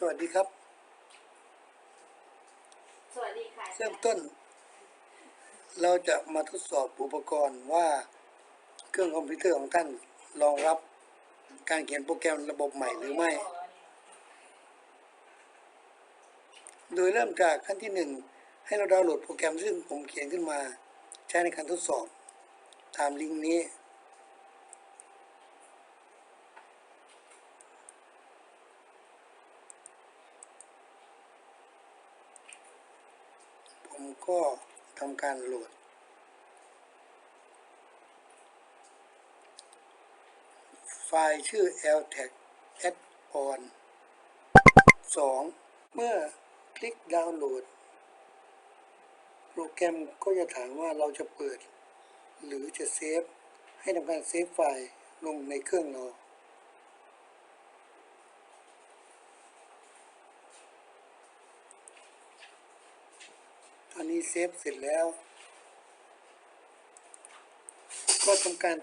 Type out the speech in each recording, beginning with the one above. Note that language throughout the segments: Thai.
สวัสดีครับ สวัสดีค่ะเริ่มต้น เราจะมาทดสอบอุปกรณ์ว่าเครื่องคอมพิวเตอร์ของท่านรองรับการเขียนโปรแกรมระบบใหม่หรือไม่ โดยเริ่มจากขั้นที่หนึ่งให้เราดาวน์โหลดโปรแกรมซึ่งผมเขียนขึ้นมา ใช้ในการทดสอบ ตามลิงก์นี้ ก็ทำการโหลด ไฟล์ชื่อ ltag add-on 2 เมื่อคลิกดาวน์โหลด โปรแกรมก็จะถามว่าเราจะเปิด หรือจะเซฟ ให้ทำการเซฟไฟล์ลงในเครื่องเรา อันนี้เซฟเสร็จแล้ว ก็ทำการ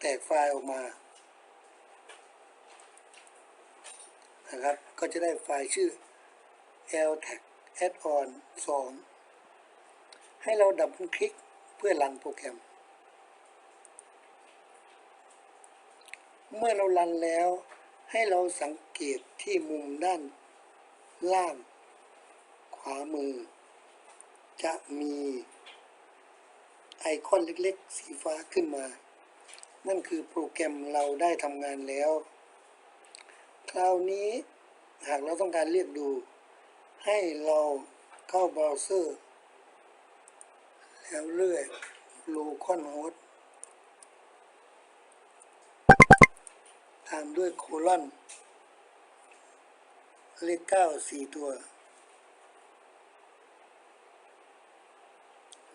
แตกไฟล์ออกมา นะครับ ก็จะได้ไฟล์ชื่อ ltag add-on 2 ให้เราดับคลิกเพื่อรันโปรแกรม เมื่อเรารันแล้วให้เราสังเกตที่มุมด้านล่าง ขวามือ จะมีไอคอนเล็กๆ สีฟ้าขึ้นมา นั่นคือโปรแกรมเราได้ทำงานแล้ว คราวนี้หากเราต้องการเรียกดู ให้เราเข้าเบราว์เซอร์ แล้วเลื่อย localhost ตามด้วยโคลอนเลขเก้าสี่ตัว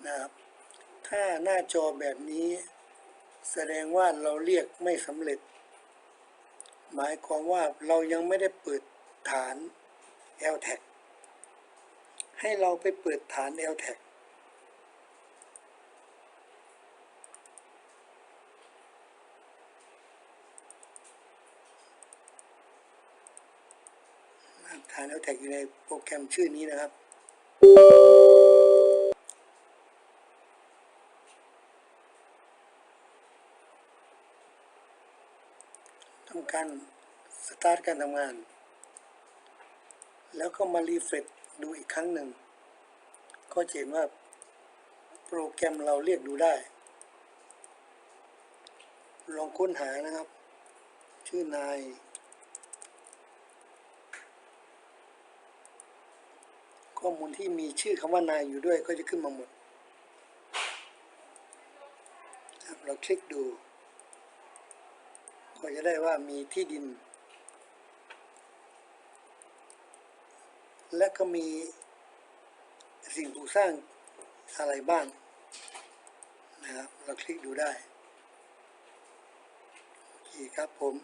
นะครับ ถ้าหน้าจอแบบนี้ แสดงว่าเราเรียกไม่สำเร็จ หมายความว่าเรายังไม่ได้เปิดฐาน LTAG ให้เราไปเปิดฐาน LTAG ฐาน LTAG อยู่ในโปรแกรมชื่อนี้นะครับ ทำการสตาร์ทการทำงาน แล้วก็มารีเฟรชดูอีกครั้งหนึ่ง ก็จะเห็นว่าโปรแกรมเราเรียกดูได้ ลองค้นหานะครับ ชื่อนาย ข้อมูลที่มีชื่อคำว่านายอยู่ด้วยก็จะขึ้นมาหมดเราคลิกดู ก็จะได้ว่ามีที่ดิน และก็มีสิ่งปลูกสร้างอะไรบ้างนะครับเราคลิกดูได้ โอเคครับผม